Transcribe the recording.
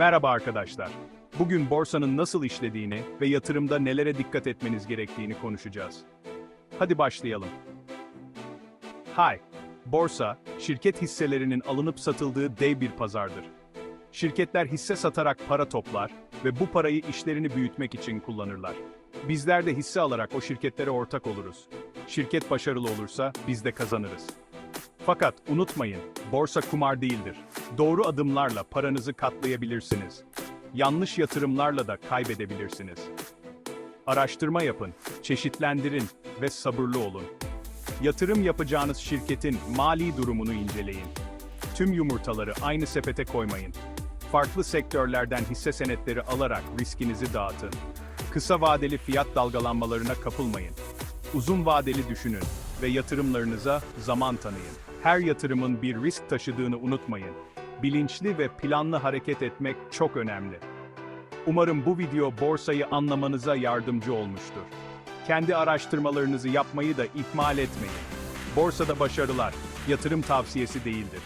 Merhaba arkadaşlar. Bugün borsanın nasıl işlediğini ve yatırımda nelere dikkat etmeniz gerektiğini konuşacağız. Hadi başlayalım. Hi. Borsa, şirket hisselerinin alınıp satıldığı dev bir pazardır. Şirketler hisse satarak para toplar ve bu parayı işlerini büyütmek için kullanırlar. Bizler de hisse alarak o şirketlere ortak oluruz. Şirket başarılı olursa biz de kazanırız. Fakat unutmayın, borsa kumar değildir. Doğru adımlarla paranızı katlayabilirsiniz. Yanlış yatırımlarla da kaybedebilirsiniz. Araştırma yapın, çeşitlendirin ve sabırlı olun. Yatırım yapacağınız şirketin mali durumunu inceleyin. Tüm yumurtaları aynı sepete koymayın. Farklı sektörlerden hisse senetleri alarak riskinizi dağıtın. Kısa vadeli fiyat dalgalanmalarına kapılmayın. Uzun vadeli düşünün ve yatırımlarınıza zaman tanıyın. Her yatırımın bir risk taşıdığını unutmayın. Bilinçli ve planlı hareket etmek çok önemli. Umarım bu video borsayı anlamanıza yardımcı olmuştur. Kendi araştırmalarınızı yapmayı da ihmal etmeyin. Borsada başarılar, yatırım tavsiyesi değildir.